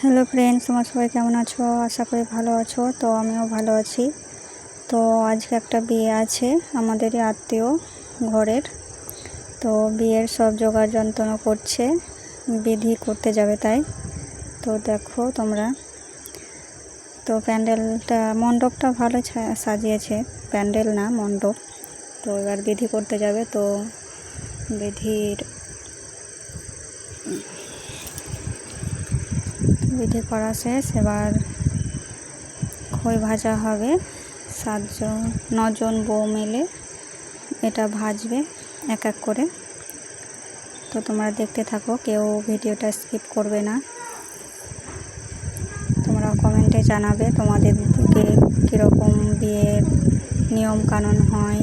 Hello friends তোমার সবাই কেমন আছো? আশা করি ভালো আছো। তো আমিও ভালো আছি। তো আজকে একটা বিয়ে আছে আমাদেরই আত্মীয় ঘরের। তো বিয়ের সব জোগাড় যন্ত্রণা করছে। বিধি করতে যাবে তাই। তো দেখো তোমরা। তো প্যান্ডেলটা, মণ্ডপটা ভালো সাজিয়েছে। প্যান্ডেল না, মণ্ডপ। তো এবার বিধি করতে যাবে। তো বিধির বিধি করা শেষ। এবার খই ভাজা হবে। সাতজন, নজন বউ মিলে এটা ভাজবে এক এক করে। তো তোমরা দেখতে থাকো, কেউ ভিডিওটা স্কিপ করবে না। তোমরা কমেন্টে জানাবে তোমাদের দিকে কীরকম বিয়ের নিয়ম কানুন হয়।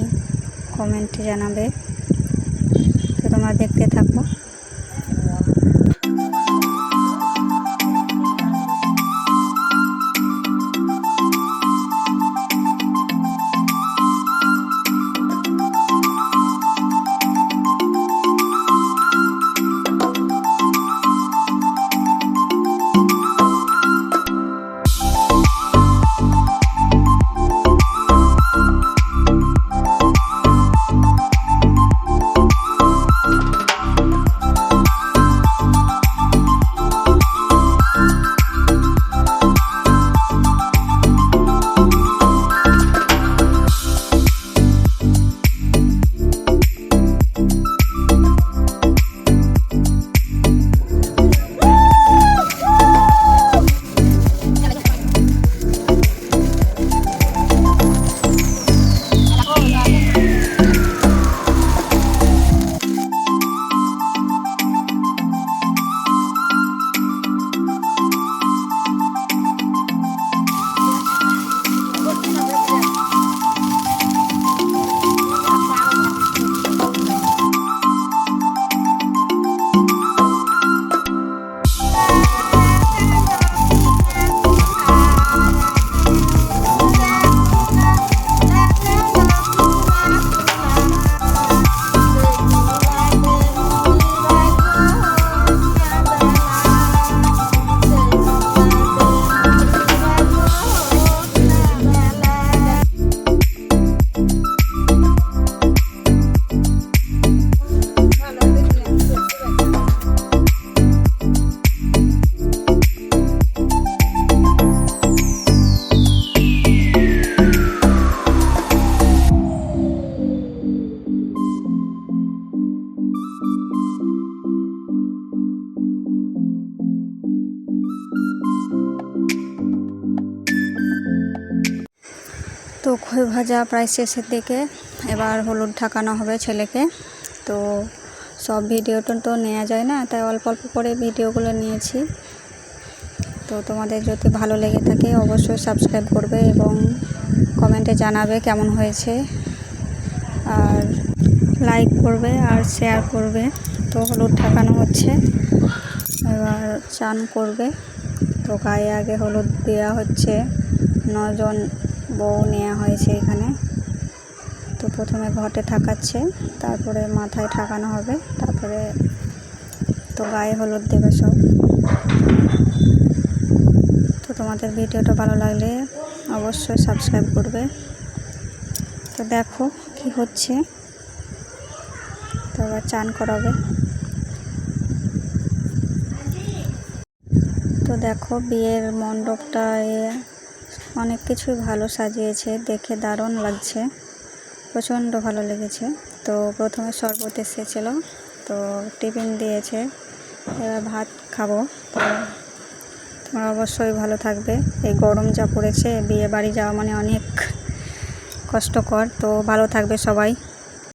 কমেন্টে জানাবে। তো তোমরা দেখতে থাকো। তো খই ভাজা প্রায় শেষের দিকে। এবার হলুদ ঠাকানো হবে ছেলেকে। তো সব ভিডিওটা তো নেওয়া যায় না, তাই অল্প অল্প করে ভিডিওগুলো নিয়েছি। তো তোমাদের যদি ভালো লেগে থাকে অবশ্যই সাবস্ক্রাইব করবে এবং কমেন্টে জানাবে কেমন হয়েছে। আর লাইক করবে আর শেয়ার করবে। তো হলুদ ঠাকানো হচ্ছে। এবার চান করবে। তো গায়ে আগে হলুদ দেওয়া হচ্ছে। নজন বউ নেওয়া হয়েছে এখানে। তো প্রথমে ঘটে ঠাকাচ্ছে, তারপরে মাথায় ঠাকানো হবে, তারপরে তো গায়ে হলুদ দেবে সব। তো তোমাদের ভিডিওটা ভালো লাগলে অবশ্যই সাবস্ক্রাইব করবে। তো দেখো কি হচ্ছে। তো আবার চান করাবে। তো দেখো বিয়ের মণ্ডপটা অনেক কিছুই ভালো সাজিয়েছে, দেখে দারুণ লাগছে। প্রচণ্ড ভালো লেগেছে। তো প্রথমে শরবত এসেছিল, তো টিফিন দিয়েছে। এবার ভাত খাব। তো তোমরা অবশ্যই ভালো থাকবে। এই গরম যা পড়েছে, বিয়ে বাড়ি যাওয়া মানে অনেক কষ্টকর। তো ভালো থাকবে সবাই।